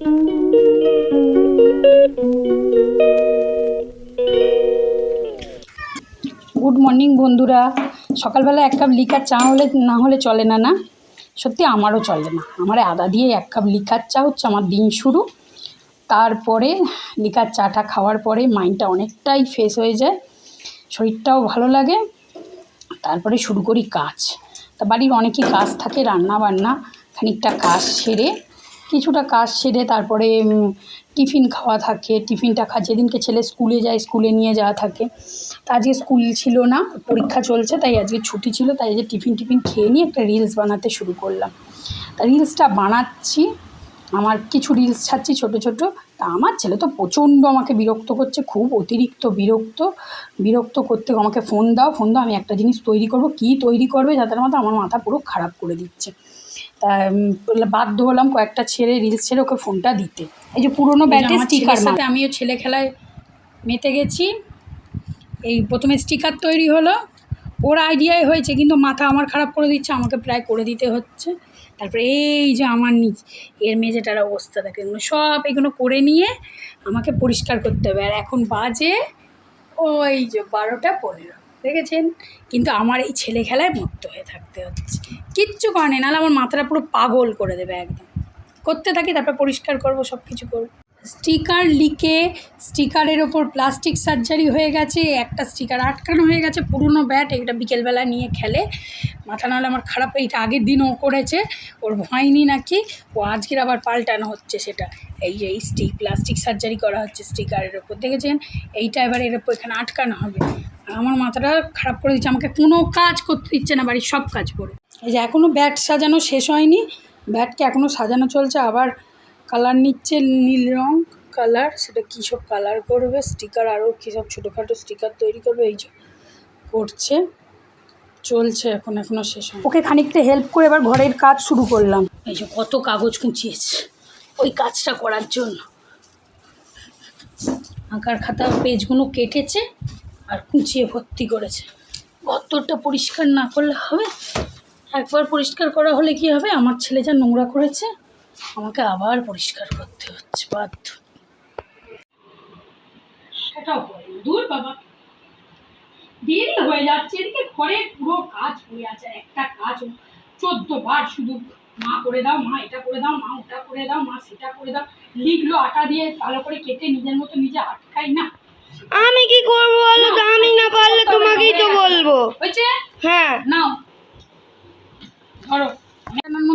Good morning বন্ধুরা। সকালবেলা এক কাপ লিকার চা হলে, না হলে চলে না না? সত্যি আমারও চলে না। আমার আদা দিয়ে এক কাপ লিকার চা হচ্ছে আমার দিন শুরু। তারপরে লিকার চাটা খাওয়ার পরে মাইন্ডটা অনেকটাই ফ্রেশ হয়ে যায়। শরীরটাও ভালো লাগে। তারপরে শুরু করি কাজ। তা বাড়ির অনেকই কাজ থাকে রান্না বান্না খানিকটা কাজ সেরে কিছুটা কাজ সেরে তারপরে টিফিন খাওয়া থাকে, টিফিনটা খা, যেদিনকে ছেলে স্কুলে যায়, স্কুলে নিয়ে যাওয়া থাকে। তা আজকে স্কুল ছিল না, পরীক্ষা চলছে, তাই আজকে ছুটি ছিল, তাই আজকে টিফিন টিফিন খেয়ে নিয়ে একটা রিলস বানাতে শুরু করলাম। তা রিলসটা বানাচ্ছি আমার কিছু রিলস ছাড়ছি ছোট ছোট। তা আমার ছেলে তো প্রচণ্ড আমাকে বিরক্ত করছে খুব অতিরিক্ত বিরক্ত। বিরক্ত করতে আমাকে ফোন দাও ফোন দাও আমি একটা জিনিস তৈরি করব। কী তৈরি করবে? যাদের মতো আমার মাথা পুরো খারাপ করে দিচ্ছে। তা বাধ্য হলাম কয়েকটা ছেড়ে রিলস ছেড়ে ওকে ফোনটা দিতে। এই যে পুরোনো ব্যাটে স্টিকার সাথে আমিও ছেলে খেলায় মেতে গেছি। এই প্রথমে স্টিকার তৈরি হলো ওর আইডিয়াই হয়েছে, কিন্তু মাথা আমার খারাপ করে দিচ্ছে, আমাকে প্রায় করে দিতে হচ্ছে। তারপরে এই যে আমার নিচ এর মেঝেটার অবস্থা দেখেন সব এগুলো করে নিয়ে আমাকে পরিষ্কার করতে হবে। আর এখন বাজে ওই যে বারোটা পনেরো, দেখেছেন? কিন্তু আমার এই ছেলে খেলায় মুক্ত হয়ে থাকতে হচ্ছে। কিচ্ছু করে নাহলে আমার মাথাটা পুরো পাগল করে দেবে একদম। করতে থাকি, তারপর পরিষ্কার করব সব কিছু করব। স্টিকার লিকে স্টিকারের ওপর প্লাস্টিক সার্জারি হয়ে গেছে, একটা স্টিকার আটকানো হয়ে গেছে, পুরনো ব্যাট এইটা বিকেলবেলা নিয়ে খেলে। মাথা নাহলে আমার খারাপ, এইটা আগের দিনও ও করেছে, ওর হয়নি নাকি, ও আজকের আবার পাল্টানো হচ্ছে সেটা। এই যে, এই স্টিক প্লাস্টিক সার্জারি করা হচ্ছে স্টিকারের ওপর, দেখেছেন? এইটা এবার এর ওপর এখানে আটকানো হবে। আমার মাথাটা খারাপ করে দিচ্ছে, আমাকে কোনো কাজ করতে দিচ্ছে না, বাড়ির সব কাজ করে এই যে এখনও ব্যাট সাজানো শেষ হয়নি ব্যাটকে এখনও সাজানো চলছে, আবার কালার নিচ্ছে নীল রং কালার সেটা কী সব কালার করবে স্টিকার আরও কী সব ছোটোখাটো স্টিকার তৈরি করবে এই যে করছে চলছে এখন এখনও শেষ হয় ওকে খানিকটা হেল্প করে এবার ঘরের কাজ শুরু করলাম। এই যে কত কাগজ কুঁচিয়েছে ওই কাজটা করার জন্য। আঁকার খাতা পেজগুলো কেটেছে আর কুঁচিয়ে ভর্তি করেছে। গতরটা পরিষ্কার না করলে হবে? একবার পরিষ্কার করা হলে কি হবে? আমার ছেলে যা নোংরা করেছে আমাকে আবার পরিষ্কার করতে হচ্ছে বাধ্য। সেটাও দূর বাবা। দেরি হয়ে যাচ্ছে এদিকে ঘরে পুরো কাজ পড়ে আছে একটা কাজ চোদ্দ বার শুধু মা করে দাও মা এটা করে দাও মা ওটা করে দাও মা সেটা করে দাও। লিখলো আটা দিয়ে ভালো করে কেটে নিজের মতো নিজে আটকাই না। আমি কি করব বলো তো? আমি না পারলে তোমাকেই তো বলব। হয়েছে? হ্যাঁ। নাও। ধরো।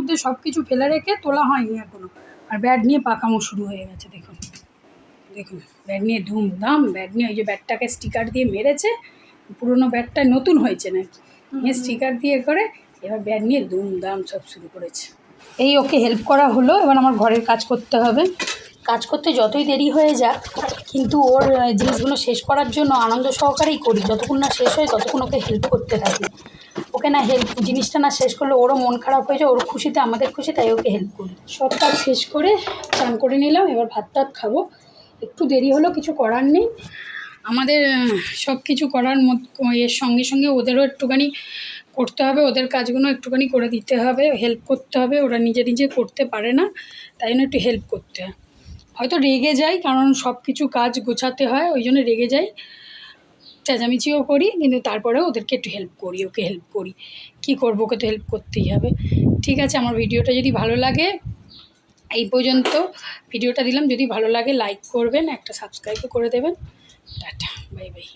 মধ্যে সব কিছু ফেলে রেখে তোলা হয়নি এখনও। আর ব্যাট নিয়ে পাকামো শুরু হয়ে গেছে দেখুন। দেখুন ব্যাট নিয়ে ধুমধাম ব্যাট নিয়ে ওই যে ব্যাটটাকে স্টিকার দিয়ে মেরেছে পুরোনো ব্যাটটা নতুন হয়েছে নাকি? নিয়ে স্টিকার দিয়ে করে এবার ব্যাট নিয়ে ধুমধাম সব শুরু করেছে। এই ওকে হেল্প করা হলো এবার আমার ঘরের কাজ করতে হবে। কাজ করতে যতই দেরি হয়ে যাক কিন্তু ওর জিনিসগুলো শেষ করার জন্য আনন্দ সহকারেই করি। যতক্ষণ না শেষ হয় ততক্ষণ ওকে হেল্প করতে থাকি। ওকে না হেল্প জিনিসটা না শেষ করলে ওরও মন খারাপ হয়ে যায়, ওর খুশিতে, আমাদের খুশি, তাই ওকে হেল্প করি। সব কাজ শেষ করে চান করে নিলাম, এবার ভাত টাত খাব। একটু দেরি হলো, কিছু করার নেই। আমাদের সব কিছু করার মত- এর সঙ্গে সঙ্গে ওদেরও একটুখানি করতে হবে, ওদের কাজগুলো একটুখানি করে দিতে হবে হেল্প করতে হবে, ওরা নিজে নিজে করতে পারে না, তাই জন্য একটু হেল্প করতে হয়। হয়তো রেগে যাই, কারণ সব কিছু কাজ গোছাতে হয়, ওই জন্য রেগে যাই। চেঁচামেচিও করি, কিন্তু তারপরেও ওদেরকে একটু হেল্প করি, ওকে হেল্প করি। কি করব, ওকে তো হেল্প করতেই হবে। ঠিক আছে, আমার ভিডিওটা যদি ভালো লাগে, এই পর্যন্ত। ভিডিওটা দিলাম, যদি ভালো লাগে লাইক করবেন, একটা সাবস্ক্রাইবও করে দেবেন। Tata bye bye